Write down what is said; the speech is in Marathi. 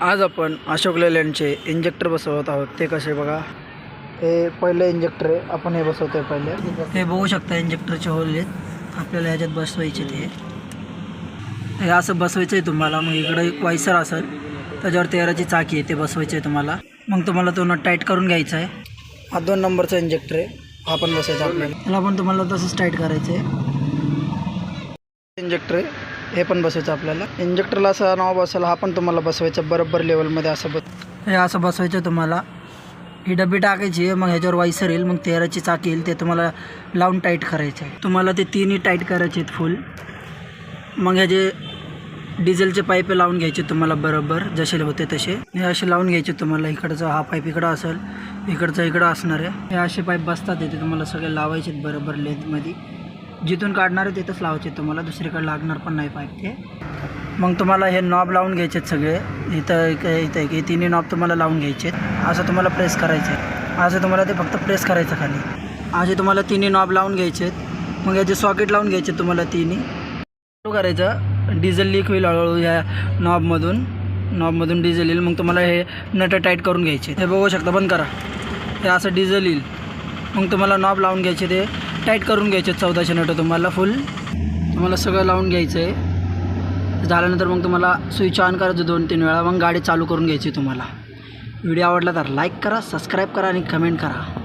आज आपण अशोक लेलँडचे इंजेक्टर बसवत आहोत. ते कसे बघा? हे पहिले इंजेक्टर आहे. आपण हे बसवतोय पहिले. हे बघू शकता इंजेक्टरचे होल आहेत. आपल्याला ह्याच्यात बसवायचे ते. हे असं बसवायचं आहे तुम्हाला. मग इकडं एक वायसर असेल. त्याच्यावर तेराची चाकी आहे. ते बसवायचं आहे तुम्हाला. मग तुम्हाला तो नट टाईट करून घ्यायचा आहे. हा दोन नंबरचा इंजेक्टर आहे. हा पण बसायचा आपल्याला. त्याला पण तुम्हाला तसंच टाईट करायचं आहे. इंजेक्टर आहे. हे पण बसवायचं आपल्याला. इंजेक्टरला असा नाव बसायला हा पण तुम्हाला बसवायचा बरोबर लेवलमध्ये असं बस. हे असं बसवायचं तुम्हाला. ही डबी टाकायची आहे मग ह्याच्यावर वायसर येईल मग तेराची चाक येईल ते तुम्हाला लावून टाईट करायचं आहे. तुम्हाला ते तिन्ही टाईट करायचे आहेत फुल. मग ह्याचे डिझेलचे पाईप लावून घ्यायचे तुम्हाला बरोबर जसे होते तसे. हे असे लावून घ्यायचे तुम्हाला इकडचा हा पाईप इकडं असेल इकडचा इकडं असणार आहे. हे असे पाईप बसतात इथे तुम्हाला सगळे लावायचे आहेत बरोबर लेंथमध्ये जिथून काढणार आहे तिथंच लावायचे. तुम्हाला दुसरीकडे लागणार पण नाही पाईप ते. मग तुम्हाला हे नॉब लावून घ्यायचे आहेत सगळे. इथं एक इथं एक तिन्ही नॉब तुम्हाला लावून घ्यायचे आहेत असं तुम्हाला प्रेस करायचे आहे असं तुम्हाला ते फक्त प्रेस करायचं खाली. असे तुम्हाला तिन्ही नॉब लावून घ्यायचे आहेत मग याचे सॉकेट लावून घ्यायचे आहेत तुम्हाला तिन्ही. चालू करायचं. डिझेल लीक होईल हळूहळू या नॉबमधून नॉबमधून डिझेल येईल. मग तुम्हाला हे नट टाईट करून घ्यायचे. हे बघू शकता बंद करा. हे असं डिझेल येईल. मग तुम्हाला नॉब लावून घ्यायचे ते. टाईट करून घ्यायचे चौदाशे नटं तुम्हाला फुल तुम्हाला सगळं लावून घ्यायचं आहे झाल्यानंतर मग तुम्हाला स्विच ऑन करायचं दोन तीन वेळा. मग गाडी चालू करून घ्यायची तुम्हाला. व्हिडिओ आवडला तर लाईक करा सबस्क्राईब करा आणि कमेंट करा.